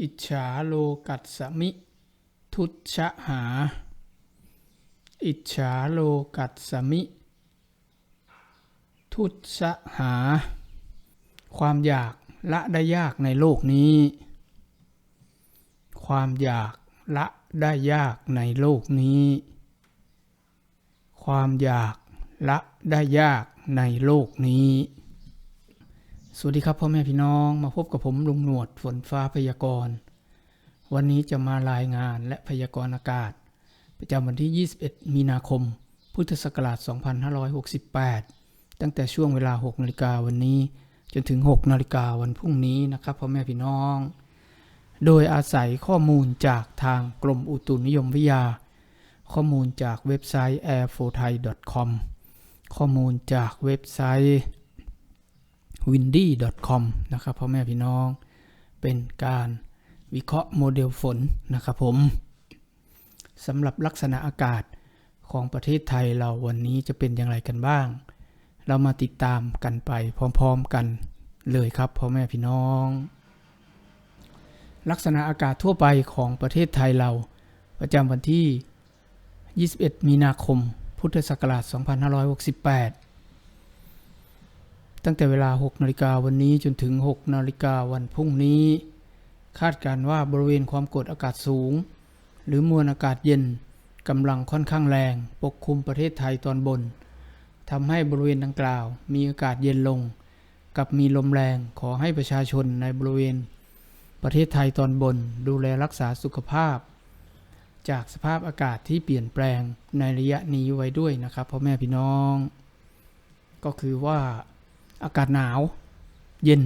อิจฉาโลกัสสมิ ทุชะหา อิจฉาโลกัสสมิ ทุชะหา ความอยากละได้ยากในโลกนี้ ความอยากละได้ยากในโลกนี้ ความอยากละได้ยากในโลกนี้ สวัสดีครับพ่อแม่พี่น้องมาพบกับผมลุงหนวดฝนฟ้าพยากรณ์ วันนี้จะมารายงานและพยากรณ์อากาศ ประจำวันที่ 21 มีนาคม พุทธศักราช 2568 ตั้งแต่ช่วงเวลา 6 นาฬิกาวันนี้ จนถึง 6 นาฬิกาวันพรุ่งนี้นะครับพ่อแม่พี่น้อง โดยอาศัยข้อมูลจากทางกรมอุตุนิยมวิทยา ข้อมูลจากเว็บไซต์ airforthai.com ข้อมูลจากเว็บไซต์ windy.com นะครับพ่อแม่พี่น้องเป็นการวิเคราะห์โมเดลฝนนะครับผมสำหรับลักษณะอากาศของประเทศไทยเราวันนี้จะเป็นอย่างไรกันบ้าง เรามาติดตามกันไปพร้อมๆกันเลยครับพ่อแม่พี่น้อง ลักษณะอากาศทั่วไปของประเทศไทยเรา ประจำวันที่ 21 มีนาคม พุทธศักราช 2568 ตั้งแต่เวลา 6 นาฬิกาวันนี้จนถึง 6 นาฬิกาวันพรุ่งนี้ คาดการณ์ว่าบริเวณความกดอากาศสูง หรือมวลอากาศเย็นกำลังค่อนข้างแรง ปกคลุมประเทศไทยตอนบนทำให้บริเวณดังกล่าว มีอากาศเย็นลง กับมีลมแรงขอให้ประชาชนในบริเวณ ประเทศไทยตอนบนดูแลรักษาสุขภาพ จากสภาพอากาศที่เปลี่ยนแปลงในระยะนี้ไว้ด้วยนะครับพ่อแม่พี่น้อง ก็คือว่า อากาศหนาวเย็น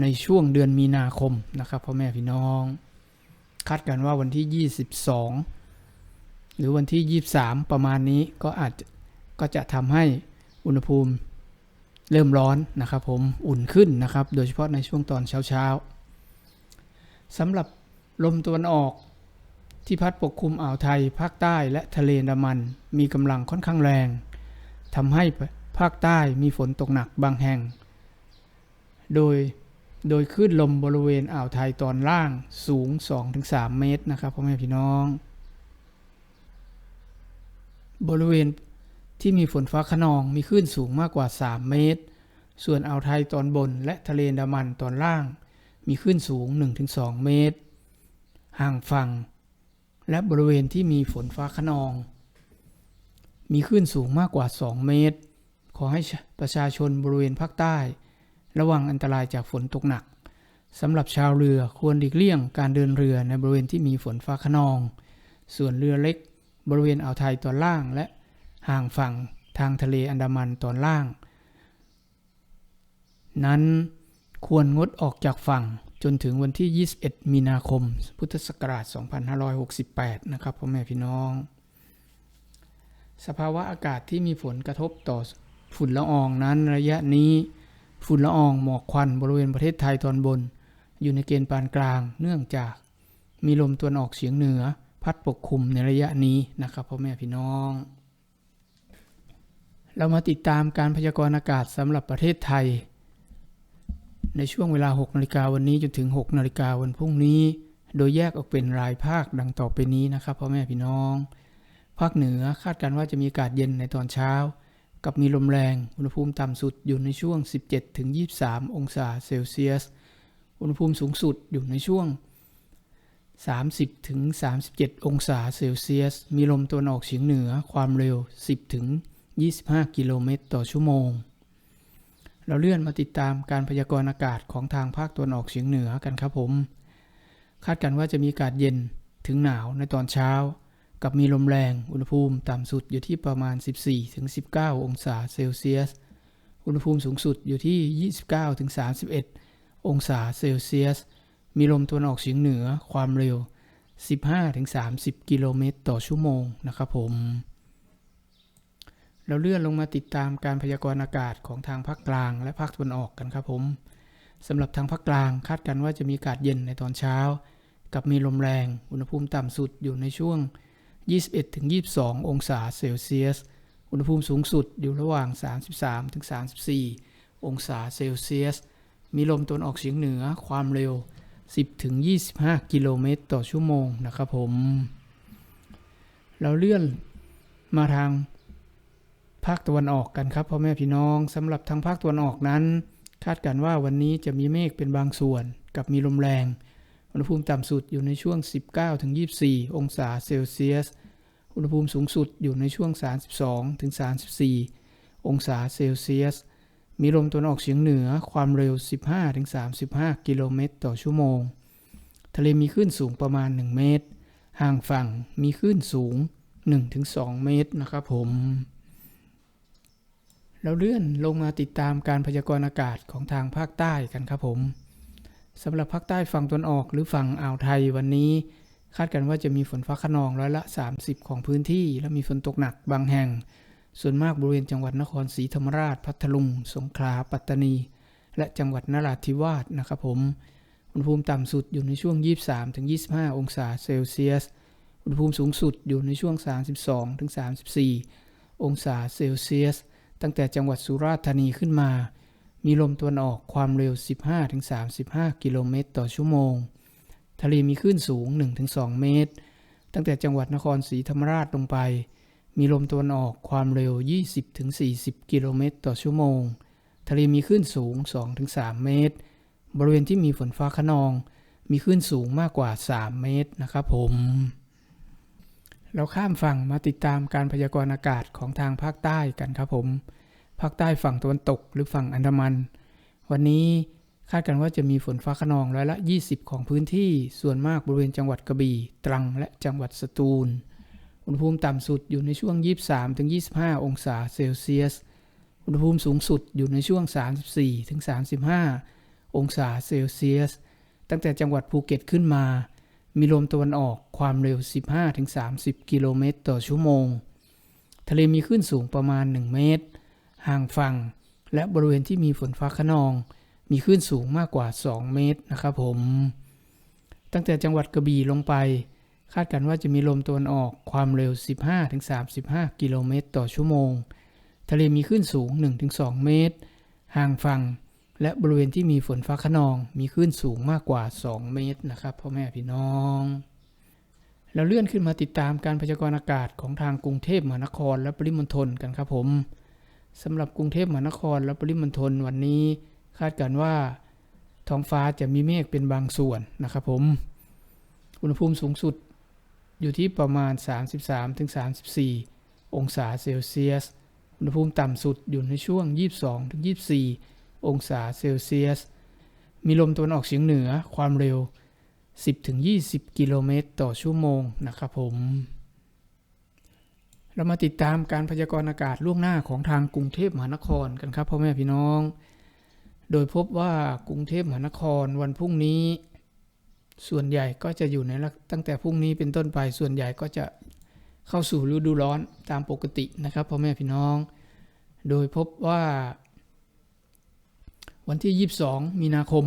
ในช่วงเดือนมีนาคมนะครับพ่อแม่พี่น้อง คาดกันว่าวันที่ 22 หรือวันที่ 23 ประมาณนี้ก็อาจก็จะทำให้อุณหภูมิเริ่มร้อนนะครับผมอุ่นขึ้นนะครับ โดยเฉพาะในช่วงตอนเช้าๆสำหรับลมตะวันออกที่พัดปกคลุมอ่าวไทยภาคใต้และทะเลอันดามัน มีกำลังค่อนข้างแรงทำให้ ภาคใต้มีฝนตกหนักบางแห่ง โดยโดยคลื่นลมบริเวณอ่าวไทยตอนล่างสูง 2-3 เมตรนะครับพ่อแม่พี่น้อง บริเวณที่มีฝนฟ้าขนองมีคลื่นสูงมากกว่า 3 เมตร ส่วนอ่าวไทยตอนบนและทะเลดามันตอนล่าง มีคลื่นสูง 1-2 เมตร ห่างฝั่ง และบริเวณที่มีฝนฟ้าขนอง มีคลื่นสูงมากกว่า 2 เมตร ขอให้ประชาชนบริเวณภาคใต้ ระวังอันตรายจากฝนตกหนักสำหรับชาวเรือควรหลีกเลี่ยงการเดินเรือในบริเวณที่มีฝนฟ้าขนอง ส่วนเรือเล็ก บริเวณอ่าวไทยตอนล่างและห่างฝั่งทางทะเลอันดามันตอนล่าง นั้นควรงดออกจากฝั่งจนถึงวันที่ 21 มีนาคม พุทธศักราช 2568 นะครับพ่อแม่พี่น้อง สภาวะอากาศที่มีผลกระทบต่อ ฝุ่นละอองนั้นระยะนี้ฝุ่นละอองหมอกควันบริเวณประเทศไทยตอนบน อยู่ในเกณฑ์ปานกลางเนื่องจาก มีลมตะวันออกเฉียงเหนือ พัดปกคลุมในระยะนี้นะครับพ่อแม่พี่น้อง เรามาติดตามการพยากรณ์อากาศสำหรับประเทศไทย ในช่วงเวลา 6นาฬิกาวันนี้จนถึง 6นาฬิกาวันพรุ่งนี้ โดยแยกออกเป็นรายภาคดังต่อไปนี้นะครับพ่อแม่พี่น้อง ภาคเหนือคาดการณ์ว่าจะมีอากาศเย็นในตอนเช้า กับมีลมแรง อุณหภูมิต่ำสุดอยู่ในช่วง 17-23 องศาเซลเซียส อุณหภูมิสูงสุดอยู่ในช่วง 30-37 องศาเซลเซียส มีลมตะวันออกเฉียงเหนือความเร็ว 10-25 กิโลเมตรต่อชั่วโมง เราเลื่อนมาติดตามการพยากรณ์อากาศของทางภาคตะวันออกเฉียงเหนือกันครับผม คาดกันว่าจะมีอากาศเย็นถึงหนาวในตอนเช้า กับมีลมแรง อุณหภูมิต่ำสุดอยู่ที่ประมาณ 14-19 องศาเซลเซียส อุณหภูมิสูงสุดอยู่ที่ 29-31 องศาเซลเซียส มีลมตะวันออกเฉียงเหนือความเร็ว 15-30 กิโลเมตรต่อชั่วโมงนะครับผม เราเลื่อนลงมาติดตามการพยากรณ์อากาศของทางภาคกลางและภาคตะวันออกกันครับผมสำหรับทางภาคกลางคาดกันว่าจะมีอากาศเย็นในตอนเช้า กับมีลมแรง อุณหภูมิต่ำสุดอยู่ในช่วง 21-22 องศาเซลเซียส อุณหภูมิสูงสุดอยู่ระหว่าง 33-34 องศาเซลเซียส มีลมตะวันออกเฉียงเหนือความเร็ว 10-25 กิโลเมตรต่อชั่วโมงนะครับผม เราเลื่อนมาทางภาคตะวันออกกันครับพ่อแม่พี่น้องสำหรับทางภาคตะวันออกนั้น คาดการณ์ว่าวันนี้จะมีเมฆเป็นบางส่วนกับมีลมแรง อุณหภูมิต่ำสุดอยู่ในช่วง 19-24 องศาเซลเซียส อุณหภูมิสูงสุดอยู่ในช่วง 32-34 องศาเซลเซียส มีลมตะวันออกเฉียงเหนือความเร็ว 15-35 กิโลเมตรต่อชั่วโมง ทะเลมีคลื่นสูงประมาณ 1 เมตร ห่างฝั่งมีคลื่นสูง 1-2 เมตรนะครับผมเราเลื่อนลงมาติดตามการพยากรณ์อากาศของทางภาคใต้กันครับผม สำหรับภาคใต้ฝั่งตะวันออกหรือฝั่งอ่าวไทยวันนี้ คาดกันว่าจะมีฝนฟ้าขนองร้อยละ 30 ของพื้นที่ และมีฝนตกหนักบางแห่ง ส่วนมากบริเวณจังหวัดนครศรีธรรมราช พัทลุง สงขลา ปัตตานี และจังหวัดนราธิวาสนะครับผม อุณหภูมิต่ำสุดอยู่ในช่วง 23-25 องศาเซลเซียส อุณหภูมิสูงสุดอยู่ในช่วง 32-34 องศาเซลเซียส ตั้งแต่จังหวัดสุราษฎร์ธานีขึ้นมา มีลมตะวันออกความเร็ว 15-35 กิโลเมตรต่อชั่วโมง ทะเลมีคลื่นสูง 1-2 เมตร ตั้งแต่จังหวัดนครศรีธรรมราชลงไป มีลมตะวันออกความเร็ว 20-40 กิโลเมตรต่อชั่วโมง ทะเลมีคลื่นสูง 2-3 เมตร บริเวณที่มีฝนฟ้าขนอง มีคลื่นสูงมากกว่า 3 เมตรนะครับผม เราข้ามฝั่งมาติดตามการพยากรณ์อากาศของทางภาคใต้กันครับผม ภาคใต้ฝั่งตะวันตกหรือฝั่งอันดามัน วันนี้คาดกันว่าจะมีฝนฟ้าขนองร้อยละ 20 ของพื้นที่ส่วนมากบริเวณจังหวัดกระบี่ตรังและจังหวัดสตูล อุณหภูมิต่ำสุดอยู่ในช่วง 23-25 องศาเซลเซียส อุณหภูมิสูงสุดอยู่ในช่วง 34-35 องศาเซลเซียส ตั้งแต่จังหวัดภูเก็ตขึ้นมา มีลมตะวันออกความเร็ว 15-30 กิโลเมตรต่อชั่วโมง ทะเลมีคลื่นสูงประมาณ 1 เมตร ห่างฝั่ง และบริเวณที่มีฝนฟ้าขนอง มีคลื่นสูงมากกว่า 2 เมตรนะครับผม ตั้งแต่จังหวัดกระบี่ลงไป คาดกันว่าจะมีลมตะวันออกความเร็ว 15-35 กิโลเมตรต่อชั่วโมง ทะเลมีคลื่นสูง 1-2 เมตร ห่างฝั่ง และบริเวณที่มีฝนฟ้าขนอง มีคลื่นสูงมากกว่า 2 เมตรนะครับพ่อแม่พี่น้องเราเลื่อนขึ้นมาติดตามการพยากรณ์อากาศของทางกรุงเทพมหานครและปริมณฑลกันครับผม สำหรับกรุงเทพมหานครและปริมณฑลวันนี้ คาดการณ์ว่าท้องฟ้าจะมีเมฆเป็นบางส่วนนะครับผม อุณหภูมิสูงสุดอยู่ที่ประมาณ 33-34 องศาเซลเซียส อุณหภูมิต่ำสุดอยู่ในช่วง 22-24 องศาเซลเซียส มีลมตะวันออกเฉียงเหนือความเร็ว 10-20 กิโลเมตรต่อชั่วโมงนะครับผม เรามาติดตามการพยากรณ์อากาศล่วงหน้าของทางกรุงเทพมหานครกันครับพ่อแม่พี่น้อง โดยพบว่ากรุงเทพมหานครวันพรุ่งนี้ ส่วนใหญ่ก็จะอยู่ในลักตั้งแต่พรุ่งนี้เป็นต้นไปส่วนใหญ่ก็จะเข้าสู่ฤดูร้อนตามปกตินะครับพ่อแม่พี่น้อง โดยพบว่า วันที่ 22 มีนาคม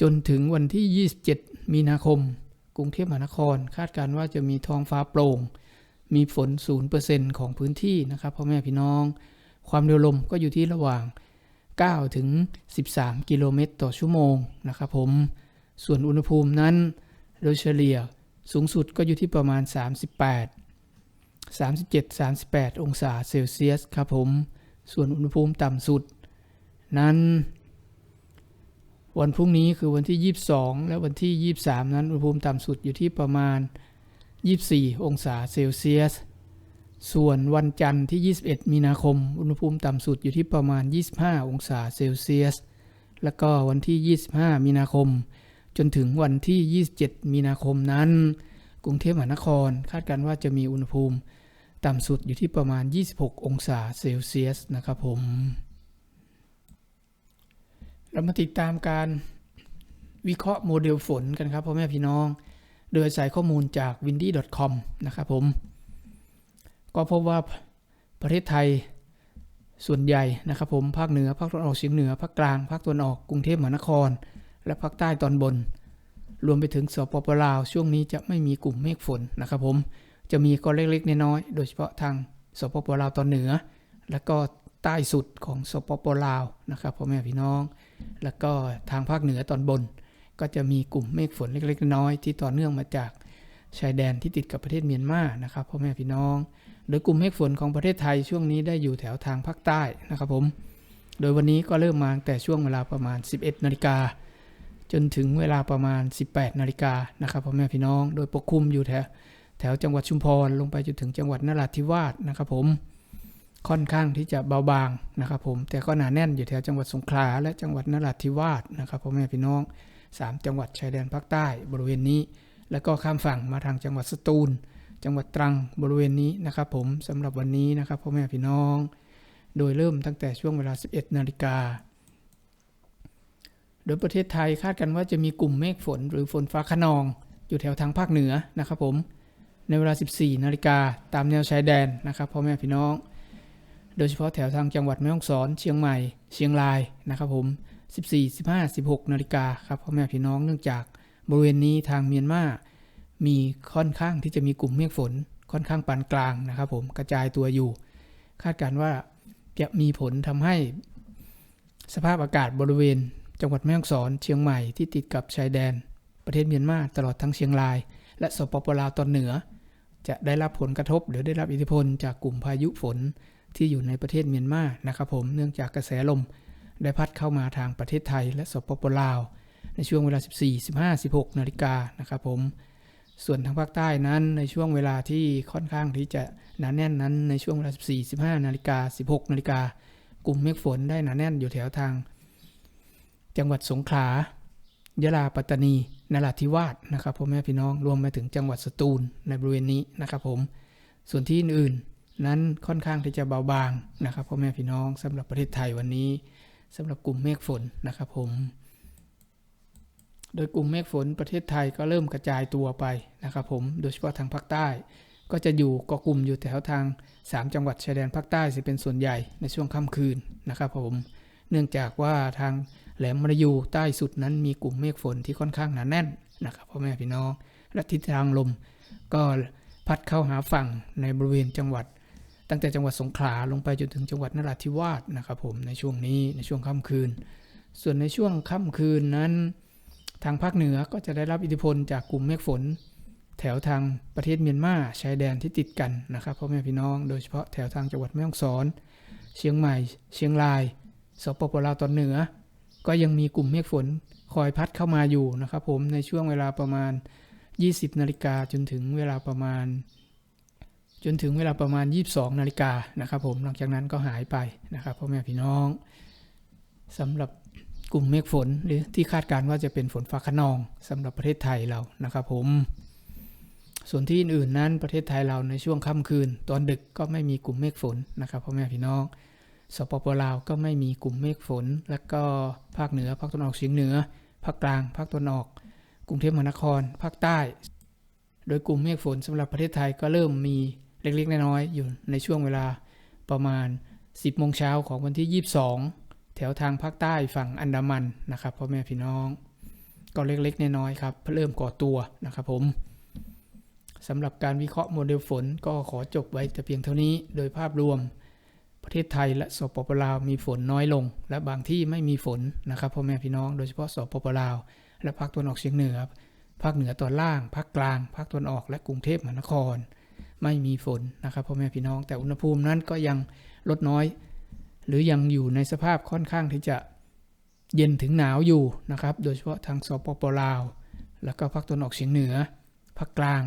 จนถึงวันที่ 27 มีนาคม กรุงเทพมหานคร คาดการณ์ว่าจะมีท้องฟ้าโปร่ง มีฝน 0%ของพื้นที่นะครับพ่อแม่พี่น้อง ความเร็วลมก็อยู่ที่ระหว่าง 9 ถึง 13 กิโลเมตรต่อชั่วโมงนะครับผม ส่วนอุณหภูมินั้นโดยเฉลี่ยสูงสุดก็อยู่ที่ประมาณ 38 37 38 องศาเซลเซียสครับผม ส่วนอุณหภูมิต่ำสุด นั้น วันพรุ่งนี้คือวันที่ 22 และวันที่ 23 นั้นอุณหภูมิต่ำสุดอยู่ที่ประมาณ 24 องศาเซลเซียส ส่วนวันจันทร์ที่ 21 มีนาคม อุณหภูมิต่ำสุดอยู่ที่ประมาณ 25 องศาเซลเซียส แล้วก็วันที่ 25 มีนาคม จนถึงวันที่ 27 มีนาคมนั้น กรุงเทพมหานครคาดการณ์ว่าจะมีอุณหภูมิต่ำสุดอยู่ที่ประมาณ 26 องศาเซลเซียสนะครับผม เรามาติดตามการวิเคราะห์โมเดลฝนกันครับพ่อแม่พี่น้อง โดยอาศัยข้อมูลจาก windy.com นะครับผม ก็พบว่าประเทศไทยส่วนใหญ่นะครับผมภาคเหนือภาคตะวันออกเฉียงเหนือภาคกลางภาคตะวันออกกรุงเทพมหานคร และภาคใต้ตอนบน รวมไปถึงสปปลาวช่วงนี้จะไม่มีกลุ่มเมฆฝนนะครับผมจะมีก็เล็กๆน้อยๆโดยเฉพาะทางสปปลาวตอนเหนือ และก็ใต้สุดของสปปลาวนะครับพ่อแม่พี่น้อง แล้วก็ทางภาคเหนือตอนบน ก็จะมีกลุ่มเมฆฝนเล็กๆ น้อยๆที่ต่อเนื่องมาจากชายแดนที่ติดกับประเทศเมียนมานะครับพ่อแม่พี่น้อง โดยกลุ่มเมฆฝนของประเทศไทยช่วงนี้ได้อยู่แถวทางภาคใต้นะครับผม โดยวันนี้ก็เริ่มมาแต่ช่วงเวลาประมาณ 11นาฬิกาจนถึงเวลาประมาณ 18นาฬิกานะครับพ่อแม่พี่น้อง โดยปกคลุมอยู่แถวแถวจังหวัดชุมพรลงไปจนถึงจังหวัดนราธิวาสนะครับผม ค่อนข้างที่จะเบาบางนะครับผม แต่ก็หนาแน่นอยู่แถวจังหวัดสงขลาและจังหวัดนราธิวาสนะครับพ่อแม่พี่น้อง 3 จังหวัดชายแดนภาคใต้บริเวณนี้ แล้วก็ข้ามฝั่งมาทางจังหวัดสตูล จังหวัดตรังบริเวณนี้นะครับผมสำหรับวันนี้นะครับพ่อแม่พี่น้อง โดยเริ่มตั้งแต่ช่วงเวลา 11 นาฬิกาโดยประเทศไทยคาดกันว่าจะมีกลุ่มเมฆฝนหรือฝนฟ้าขนอง อยู่แถวทางภาคเหนือนะครับผมในเวลา 14 นาฬิกาตามแนวชายแดนนะครับพ่อแม่พี่น้อง โดยเฉพาะแถวทางจังหวัดแม่ฮ่องสอน เชียงใหม่ เชียงรายนะครับผม 14 15 16 นาฬิกาครับพ่อแม่พี่น้องเนื่องจากบริเวณนี้ทางเมียนมามีค่อนข้างที่จะมีกลุ่มเมฆฝนค่อนข้างปานกลางนะครับผมกระจายตัวอยู่ คาดการณ์ว่าจะมีผลทำให้สภาพอากาศบริเวณ จังหวัดแม่ฮ่องสอนเชียงใหม่ที่ติดกับชายแดน ประเทศเมียนมาตลอดทั้งเชียงราย และสปปลาวตอนเหนือ จะได้รับผลกระทบหรือได้รับอิทธิพลจากกลุ่มพายุฝนที่อยู่ในประเทศเมียนมานะครับผมเนื่องจากกระแสลม ได้พัดเข้ามาทางประเทศไทยและสปปลาว ในช่วงเวลา 14 15 16 นาฬิกานะครับผม ส่วนทางภาคใต้นั้นในช่วงเวลาที่ค่อนข้างที่จะหนาแน่นนั้นในช่วงเวลา 14 15 นาฬิกา 16 นาฬิกากลุ่มเมฆฝนได้หนาแน่นอยู่แถวทาง จังหวัดสงขลายะลาปัตตานีนราธิวาสนะครับพ่อแม่พี่น้องรวมไปถึงจังหวัดสตูลในบริเวณนี้นะครับผม ส่วนที่อื่นๆนั้นค่อนข้างที่จะเบาบางนะครับพ่อแม่พี่น้องสำหรับประเทศไทยวันนี้ สำหรับกลุ่มเมฆฝนนะครับผม โดยกลุ่มเมฆฝนประเทศไทยก็เริ่มกระจายตัวไปนะครับผม โดยเฉพาะทางภาคใต้ ก็จะอยู่เกาะกลุ่มอยู่แถวทาง 3 จังหวัดชายแดนภาคใต้จะเป็นส่วนใหญ่ในช่วงค่ำคืนนะครับผม เนื่องจากว่าทางแหลมมรยูใต้สุดนั้นมีกลุ่มเมฆฝนที่ค่อนข้างหนาแน่นนะครับพ่อแม่พี่น้องและทิศทางลมก็พัดเข้าหาฝั่งในบริเวณจังหวัด ตั้งแต่จังหวัดสงขลาลงไปจนถึงจังหวัดนราธิวาสนะครับผมในช่วงนี้ในช่วงค่ำคืน ส่วนในช่วงค่ำคืนนั้น ทางภาคเหนือก็จะได้รับอิทธิพลจากกลุ่มเมฆฝน แถวทางประเทศเมียนมาชายแดนที่ติดกันนะครับพ่อแม่พี่น้องโดยเฉพาะแถวทางจังหวัดแม่ฮ่องสอน เชียงใหม่ เชียงรายสปปลาวตอนเหนือ ก็ยังมีกลุ่มเมฆฝนคอยพัดเข้ามาอยู่นะครับผมในช่วงเวลาประมาณ 20 นาฬิกาจนถึงเวลาประมาณ จนถึงเวลาประมาณ 22 นาฬิกานะครับผมหลังจากนั้นก็หายไปนะครับพ่อแม่พี่น้องสำหรับกลุ่มเมฆฝนหรือที่คาดการณ์ว่าจะเป็นฝนฟ้าคะนองสำหรับประเทศไทยเรานะครับผม ส่วนที่อื่นๆนั้นประเทศไทยเราในช่วงค่ำคืน ตอนดึกก็ไม่มีกลุ่มเมฆฝนนะครับพ่อแม่พี่น้องสปปลาวก็ไม่มีกลุ่มเมฆฝน และก็ภาคเหนือภาคตะวันออกเฉียงเหนือ ภาคกลาง ภาคตะวันออก กรุงเทพมหานคร ภาคใต้ โดยกลุ่มเมฆฝนสำหรับประเทศไทยก็เริ่มมี เล็กๆ น้อยๆ อยู่ในช่วงเวลาประมาณ 10โมงเช้าของวันที่ 22 แถวทางภาคใต้ฝั่งอันดามันนะครับพ่อแม่พี่น้อง ก็เล็กๆ น้อยๆ ครับ เริ่มก่อตัวนะครับผมสำหรับการวิเคราะห์โมเดลฝนก็ขอจบไว้แต่เพียงเท่านี้โดยภาพรวม ประเทศไทยและสปปลาวมีฝนน้อยลง และบางที่ไม่มีฝนนะครับพ่อแม่พี่น้อง โดยเฉพาะสปปลาว และภาคตะวันออกเฉียงเหนือภาคเหนือตอนล่าง ภาคกลาง ภาคตะวันออกและกรุงเทพมหานคร ไม่มีฝนนะครับพ่อแม่พี่น้อง แต่อุณหภูมินั้นก็ยังลดน้อย หรือยังอยู่ในสภาพค่อนข้างที่จะเย็นถึงหนาวอยู่นะครับ โดยเฉพาะทางสปปลาว แล้วก็ภาคตะวันออกเฉียงเหนือ ภาคกลาง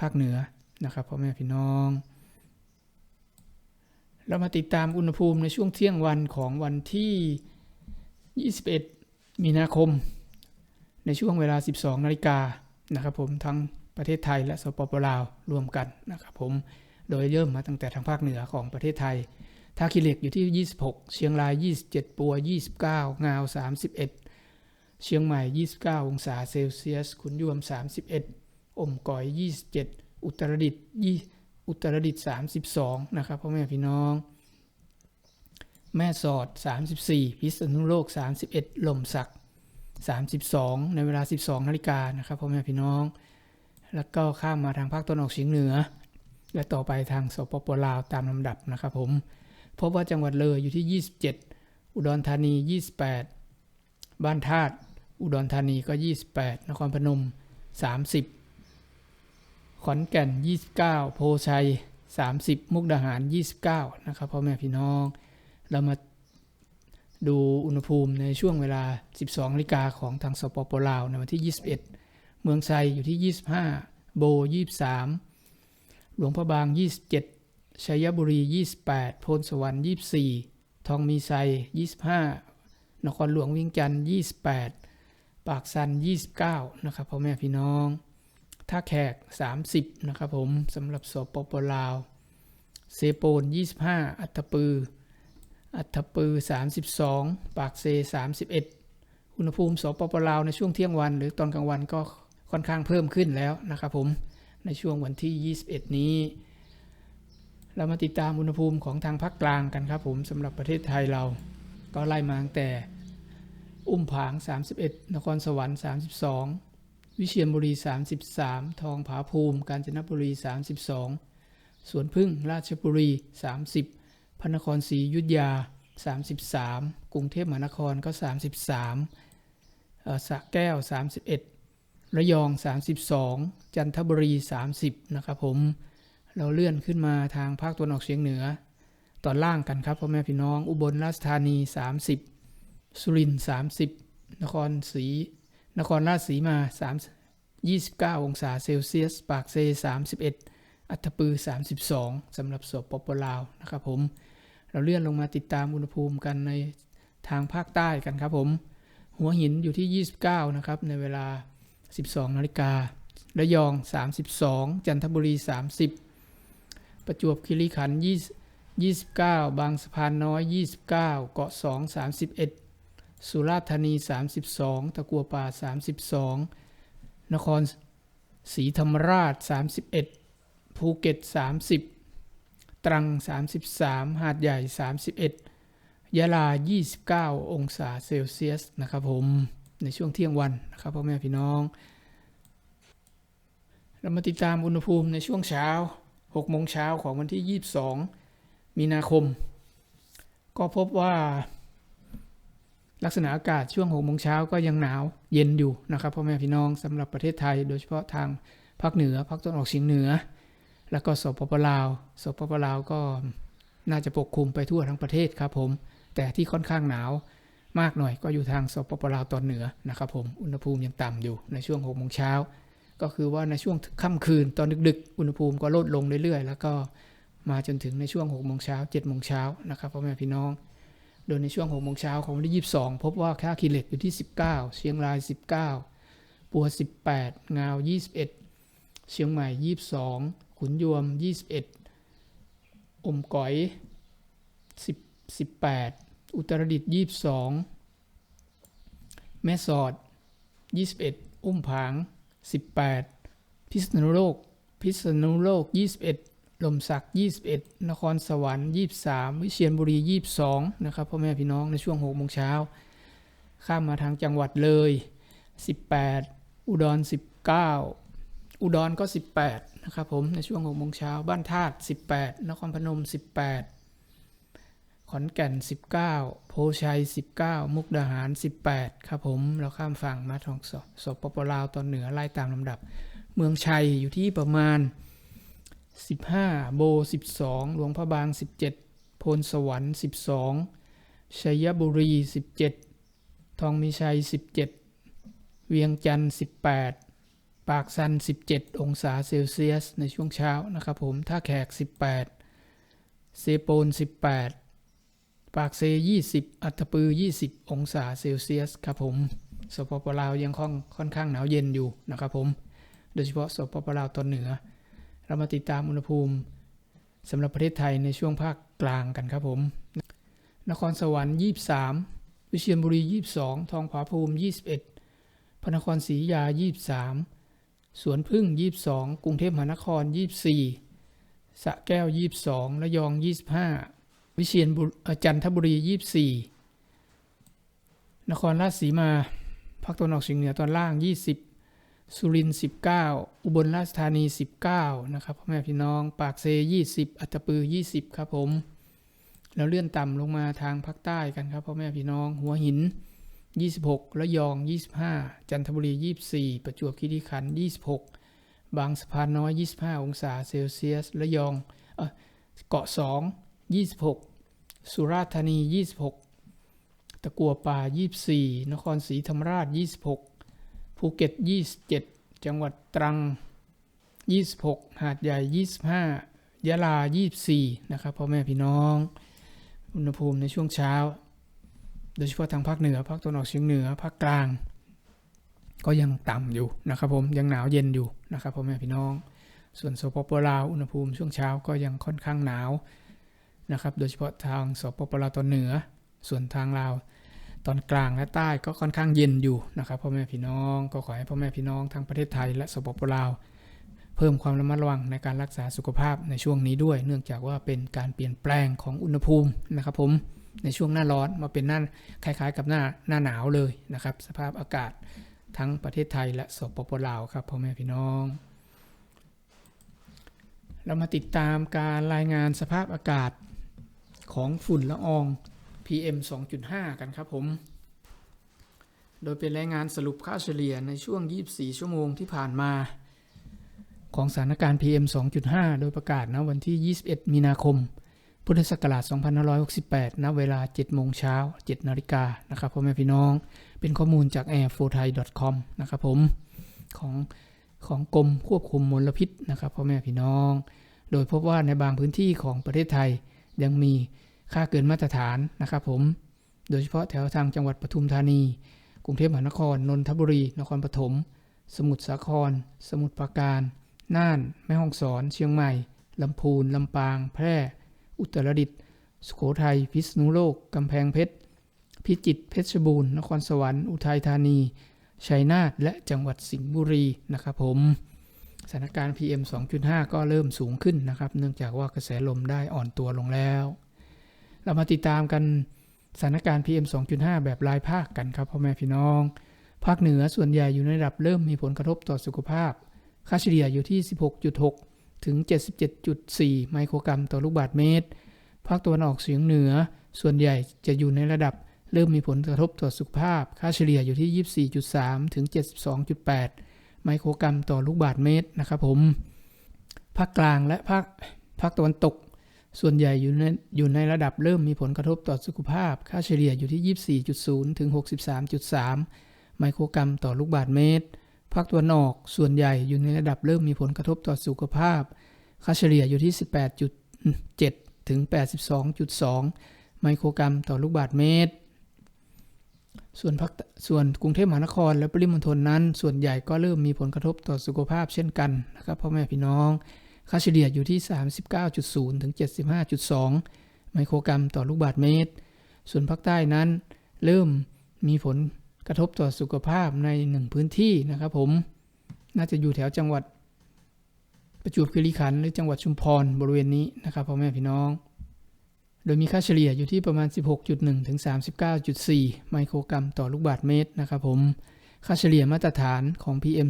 ภาคเหนือนะครับพ่อแม่พี่น้อง เรามาติดตามอุณหภูมิในช่วงเที่ยงวันของวันที่ 21 มีนาคม ในช่วงเวลา 12 นาฬิกานะครับผมทั้ง ประเทศไทยและสปปลาวรวมกันนะครับผมโดยเริ่มมาตั้งแต่ทางภาคเหนือของประเทศไทยท่าขี้เหล็กอยู่ที่ 26 เชียงราย 27 ปัว 29 งาว 31 เชียงใหม่ 29 องศาเซลเซียส ขุนยวม 31 อมก๋อย 27 อุตรดิตถ์อุตรดิตถ์32 นะครับพ่อแม่พี่น้อง แม่สอด 34 พิษณุโลก 31 ลมสัก 32 ในเวลา 12 นาฬิกานะครับพ่อแม่พี่น้อง แล้วก็ข้ามมาทางภาคตะวันออกเฉียงเหนือ และต่อไปทางสปปลาวตามลำดับนะครับผมพบว่าจังหวัดเลยอยู่ที่ 27 อุดรธานี 28 บ้านธาตุอุดรธานีก็ 28 นครพนม 30 ขอนแก่น 29 โพชัย 30 มุกดาหาร 29 นะครับพ่อแม่พี่น้อง เรามาดูอุณหภูมิในช่วงเวลา 12นาฬิกาของทางสปปลาวในวันที่ 21 เมืองไซอยู่ที่ 25 โบ 23 หลวงพระบาง 27 ชัยบุรี 28 โพนสวรรค์ 24 ทองมีไซ 25 นครหลวงวียงจันทร์ 28 ปากซัน 29 นะครับพ่อแม่พี่น้อง ท่าแขก 30 นะครับผมสำหรับสปปลาว เซโปน 25 อัตปือ อัตตปือ 32 ปากเซ 31อุณหภูมิสปปลาวในช่วงเที่ยงวัน หรือตอนกลางวันก็ ค่อนข้างเพิ่มขึ้นแล้วนะครับผมในช่วงวันที่ 21 นี้ เรามาติดตามอุณหภูมิของทางภาคกลางกันครับผมสำหรับประเทศไทยเรา ก็ไล่มาตั้งแต่อุ้มผาง 31 นครสวรรค์ 32 วิเชียรบุรี 33 ทองผาภูมิ กาญจนบุรี 32 สวนพึ่งราชบุรี 30 พระนครศรีอยุธยา 33 กรุงเทพมหานครก็ 33สระแก้ว 31 ระยอง 32 จันทบุรี 30 นะครับผม เราเลื่อนขึ้นมาทางภาคตะวันออกเฉียงเหนือ ตอนล่างกันครับพ่อแม่พี่น้อง อุบลราชธานี 30 สุรินทร์30 นครศรี นครราชสีมา 3 29 องศาเซลเซียส ปากเซ 31 อัตปือ 32 สำหรับสปปลาวนะครับผม เราเลื่อนลงมาติดตามอุณหภูมิกันในทางภาคใต้กันครับผม หัวหินอยู่ที่ 29 นะครับ ในเวลา 12 นาฬิการะยอง 32 จันทบุรี 30 ประจวบคีรีขันธ์2 29 บางสะพานน้อย 29 เกาะ 2 31 สุราษฎร์ธานี 32 ตะกัวป่า 32 นครศรีธรรมราช 31 ภูเก็ต 30 ตรัง 33 หาดใหญ่ 31 ยะลา 29 องศาเซลเซียสนะครับผม ในช่วงเที่ยงวันนะครับพ่อแม่พี่น้อง เรามาติดตามอุณหภูมิในช่วงเช้า6โมงเช้าของวันที่ 22 มีนาคม ก็พบว่าลักษณะอากาศช่วง6โมงเช้าก็ยังหนาวเย็นอยู่นะครับพ่อแม่พี่น้องสำหรับประเทศไทย โดยเฉพาะทางภาคเหนือภาคตะวันออกเฉียงเหนือ แล้วก็สปปลาวสปปลาวก็น่าจะปกคลุมไปทั่วทั้งประเทศครับผม แต่ที่ค่อนข้างหนาว มากหน่อยก็อยู่ทางสปปลาวตอนเหนือนะครับผมอุณหภูมิยังต่ำอยู่ในช่วง6โมงเช้าก็คือว่าในช่วงค่ำคืนตอนดึกๆ อุณหภูมิก็ลดลงเรื่อยๆ แล้วก็มาจนถึงในช่วง6โมงเช้า7โมงเช้านะครับพ่อแม่พี่น้อง โดยในช่วง6โมงเช้าของวันที่22 พบว่าค่าคีเหล็กอยู่ที่ 19 เชียงราย 19 ปัว 18 งาว 21 เชียงใหม่ 22 ขุนยวม 21 อมก๋อย 10 18 อุตรดิตถ์22แม่สอด 21 อุ้มผาง 18 พิษณุโลก พิษณุโลก 21 ลมสัก21 นครสวรรค์ 23 วิเชียรบุรี 22 นะครับพ่อแม่พี่น้องในช่วง6โมงเช้า ข้ามมาทางจังหวัดเลย 18 อุดร 19 อุดรก็ 18 นะครับผมในช่วง6โมงเช้า บ้านธาตุ18 นครพนม 18 อนแก่น 19 โพชัย 19 มุกดาหาร 18 ครับผมเราข้ามฝั่งมาทางสสปปลาวตอนเหนือไล่ตามลำดับ เมืองชัยอยู่ที่ประมาณ 15 โบ 12 หลวงพระบาง 17โพนสวรรค์ 12 ชัยบุรี 17 ทองมีชัย 17 เวียงจันทร์ 18 ปากซัน 17 องศาเซลเซียสในช่วงเช้านะครับผมท่าแขก 18 เซโปน 18 ปากเซ 20 อัตปือ 20 องศาเซลเซียสครับผมสปปลาวยังค่อนค่อนข้างหนาวเย็นอยู่นะครับผม โดยเฉพาะสปปลาวตอนเหนือ เรามาติดตามอุณหภูมิสำหรับประเทศไทยในช่วงภาคกลางกันครับผม นครสวรรค์ 23 วิเชียรบุรี 22 ทองผาภูมิ 21 พระนครศรีอยุธยา 23 สวนพึ่ง 22 กรุงเทพมหานคร 24สระแก้ว 22 ระยอง 25 วิเชียรจันทบุรี 24 นครราชสีมาภาคตะวันออกเฉียงเหนือตอนล่าง 20 สุรินทร์19 อุบลราชธานี 19 นะครับพ่อแม่พี่น้อง ปากเซ 20 อัตตปือ 20 ครับผม แล้วเลื่อนต่ำลงมาทางภาคใต้กันครับพ่อแม่พี่น้อง หัวหิน 26 ระยอง 25 จันทบุรี 24 ประจวบคีรีขันธ์ 26 บางสะพานน้อย 25 องศาเซลเซียส ระยองเออเกาะ 2 26 สุราษฎร์ธานี 26 ตะกัวป่า 24 นครศรีธรรมราช 26 ภูเก็ต 27 จังหวัดตรัง 26 หาดใหญ่ 25 ยะลา 24 นะครับพ่อแม่พี่น้อง อุณหภูมิในช่วงเช้า โดยเฉพาะทางภาคเหนือ ภาคตะวันออกเฉียงเหนือ ภาคกลาง ก็ยังต่ำอยู่นะครับผม ยังหนาวเย็นอยู่นะครับพ่อแม่พี่น้อง ส่วนสปปลาว อุณหภูมิช่วงเช้าก็ยังค่อนข้างหนาว นะครับ โดยเฉพาะทางสปปลาวตอนเหนือ ส่วนทางลาวตอนกลางและใต้ก็ค่อนข้างเย็นอยู่นะครับพ่อแม่พี่น้องก็ขอให้พ่อแม่พี่น้องทั้งประเทศไทยและสปปลาว เพิ่มความระมัดระวังในการรักษาสุขภาพในช่วงนี้ด้วย เนื่องจากว่าเป็นการเปลี่ยนแปลงของอุณหภูมินะครับผมในช่วงหน้าร้อนมาเป็นหน้าคล้ายๆ กับหน้าหน้าหนาวเลยนะครับ สภาพอากาศทั้งประเทศไทยและสปปลาวครับพ่อแม่พี่น้อง เรามาติดตามการรายงานสภาพอากาศ ของฝุ่นละออง PM 2.5 กันครับผม โดยเป็นรายงานสรุปค่าเฉลี่ยในช่วง 24 ชั่วโมงที่ผ่านมา ของสถานการณ์ PM 2.5 โดยประกาศณวันที่ 21 มีนาคม พุทธศักราช 2568 ณ เวลา 7 โมงเช้า 7 นาฬิกานะครับพ่อแม่พี่น้อง เป็นข้อมูลจาก airfothai.com นะครับผม ของของกรมควบคุมมลพิษนะครับพ่อแม่พี่น้อง โดยพบว่าในบางพื้นที่ของประเทศไทย ยังมีค่าเกินมาตรฐานนะครับผม โดยเฉพาะแถวทางจังหวัดปทุมธานี กรุงเทพมหานคร นนทบุรี นครปฐม สมุทรสาคร สมุทรปราการ น่าน แม่ฮ่องสอน เชียงใหม่ ลำพูน ลำปาง แพร่ อุตรดิตถ์ สุโขทัย พิษณุโลก กำแพงเพชร พิจิตร เพชรบูรณ์ นครสวรรค์ อุทัยธานี ชัยนาท และจังหวัดสิงห์บุรีนะครับผม สถานการณ์ PM 2.5 ก็เริ่มสูงขึ้นนะครับ เนื่องจากว่ากระแสลมได้อ่อนตัวลงแล้ว เรามาติดตามกันสถานการณ์ PM 2.5 แบบรายภาคกันครับพ่อแม่พี่น้อง ภาคเหนือส่วนใหญ่อยู่ในระดับเริ่มมีผลกระทบต่อสุขภาพ ค่าเฉลี่ยอยู่ที่ 16.6 ถึง 77.4 ไมโครกรัมต่อลูกบาศก์เมตร ภาคตะวันออกเฉียงเหนือ ส่วนใหญ่จะอยู่ในระดับเริ่มมีผลกระทบต่อสุขภาพ ค่าเฉลี่ยอยู่ที่ 24.3 ถึง 72.8 ไมโครกรัมต่อลูกบาศก์เมตรนะครับผม ภาคกลางและภาคภาคตะวันตก ส่วนใหญ่อยู่ในอยู่ในระดับเริ่มมีผลกระทบต่อสุขภาพ ค่าเฉลี่ยอยู่ที่ 24.0 ถึง 63.3 ไมโครกรัมต่อลูกบาศก์เมตร ภาคตะวันออกส่วนใหญ่อยู่ในระดับเริ่มมีผลกระทบต่อสุขภาพ ค่าเฉลี่ยอยู่ที่ 18.7 ถึง 82.2 ไมโครกรัมต่อลูกบาศก์เมตร ส่วนภาคส่วนกรุงเทพมหานคร และปริมณฑลนั้น ส่วนใหญ่ก็เริ่มมีผลกระทบต่อสุขภาพเช่นกันนะครับพ่อแม่พี่น้องค่าเฉลี่ยอยู่ที่ 39.0 ถึง 75.2 ไมโครกรัมต่อลูกบาศก์เมตร ส่วนภาคใต้นั้น เริ่มมีผลกระทบต่อสุขภาพในหนึ่งพื้นที่นะครับผม น่าจะอยู่แถวจังหวัดประจวบคีรีขันธ์หรือจังหวัดชุมพรบริเวณนี้นะครับพ่อแม่พี่น้อง โดยมีค่าเฉลี่ยอยู่ที่ประมาณ 16.1 ถึง 39.4 ไมโครกรัมต่อลูกบาศก์เมตรนะครับผม ค่าเฉลี่ยมาตรฐานของ PM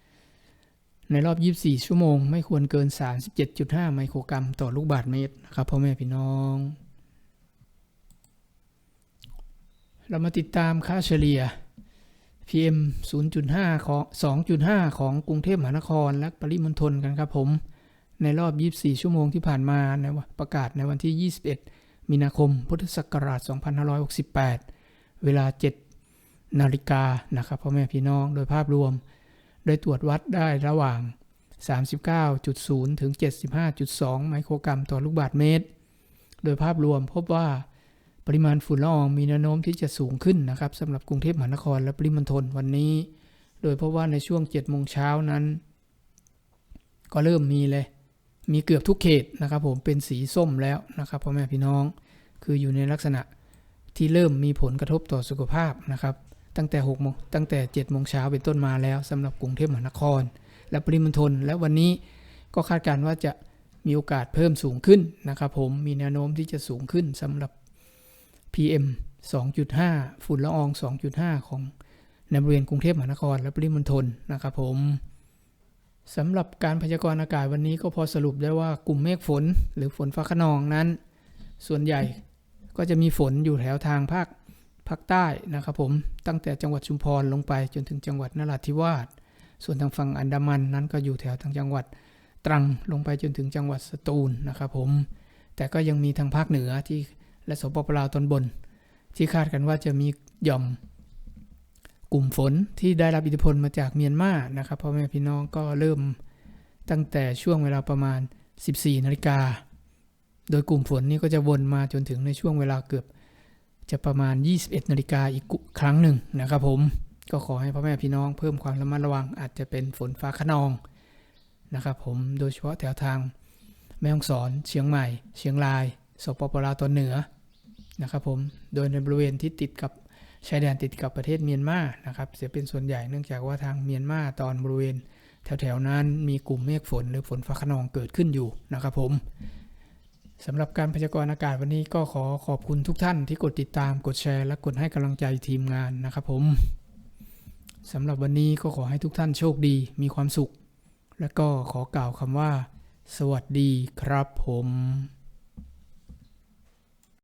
2.5 ในรอบ 24 ชั่วโมง ไม่ควรเกิน 37.5 ไมโครกรัมต่อลูกบาศก์เมตรนะครับพ่อแม่พี่น้อง เรามาติดตามค่าเฉลี่ย PM 0.5 ของ 2.5 ของกรุงเทพมหานคร และปริมณฑลกันครับผม ในรอบ 24 ชั่วโมงที่ผ่านมาในประกาศในวันที่ 21 มีนาคม พุทธศักราช 2568 เวลา 7 นาฬิกานะครับพ่อแม่พี่น้องโดยภาพรวม โดยตรวจวัดได้ระหว่าง 39.0 ถึง 75.2 ไมโครกรัมต่อลูกบาศก์เมตร โดยภาพรวมพบว่าปริมาณฝุ่นละอองมีแนวโน้มที่จะสูงขึ้นนะครับสำหรับกรุงเทพมหานครและปริมณฑลวันนี้ โดยเพราะว่าในช่วง7โมงเช้านั้น ก็เริ่มมีเลย มีเกือบทุกเขตนะครับผมเป็นสีส้มแล้วนะครับพ่อแม่พี่น้อง คืออยู่ในลักษณะที่เริ่มมีผลกระทบต่อสุขภาพนะครับ ตั้งแต่6โมงตั้งแต่7โมงเช้าเป็นต้นมาแล้วสำหรับกรุงเทพมหานคร และปริมณฑลและวันนี้ก็คาดการณ์ว่าจะมีโอกาสเพิ่มสูงขึ้นนะครับผมมีแนวโน้มที่จะสูงขึ้นสำหรับ PM 2.5 ฝุ่นละออง 2.5 ของในบริเวณกรุงเทพมหานครและปริมณฑลนะครับผม สำหรับการพยากรณ์อากาศวันนี้ก็พอสรุปได้ว่ากลุ่มเมฆฝน หรือฝนฟ้าขนองนั้น ส่วนใหญ่ก็จะมีฝนอยู่แถวทางภาคภาคใต้นะครับผมตั้งแต่จังหวัดชุมพรลงไปจนถึงจังหวัดนราธิวาสส่วนทางฝั่งอันดามันนั้นก็อยู่แถวทางจังหวัดตรังลงไปจนถึงจังหวัดสตูลนะครับผม แต่ก็ยังมีทางภาคเหนือที่และสปปลาวตอนบน ที่คาดกันว่าจะมีหย่อม กลุ่มฝนที่ได้รับอิทธิพลมาจากเมียนมานะครับพ่อแม่พี่น้องก็เริ่มตั้งแต่ช่วงเวลาประมาณ 14นาฬิกาโดยกลุ่มฝนนี้ก็จะวนมาจนถึงในช่วงเวลาเกือบจะประมาณ 21นาฬิกาอีกครั้งหนึ่งนะครับผมก็ขอให้พ่อแม่พี่น้องเพิ่มความระมัดระวังอาจจะเป็นฝนฟ้าขนองนะครับผมโดยเฉพาะแถวทางแม่ฮ่องสอน เชียงใหม่ เชียงรายสปปลาวตอนเหนือนะครับผมโดยในบริเวณที่ติดกับ ชายแดนติดกับประเทศเมียนมานะครับจะเป็นส่วนใหญ่เนื่องจากว่าทางเมียนมาตอนบริเวณ แถวๆนั้นมีกลุ่มเมฆฝนหรือฝนฟ้าขนองเกิดขึ้นอยู่นะครับผมสำหรับการพยากรณ์อากาศวันนี้ก็ขอขอบคุณทุกท่านที่กดติดตามกดแชร์ และกดให้กำลังใจทีมงานนะครับผมสำหรับวันนี้ก็ขอให้ทุกท่านโชคดี มีความสุข และก็ขอกล่าวคำว่า สวัสดีครับผม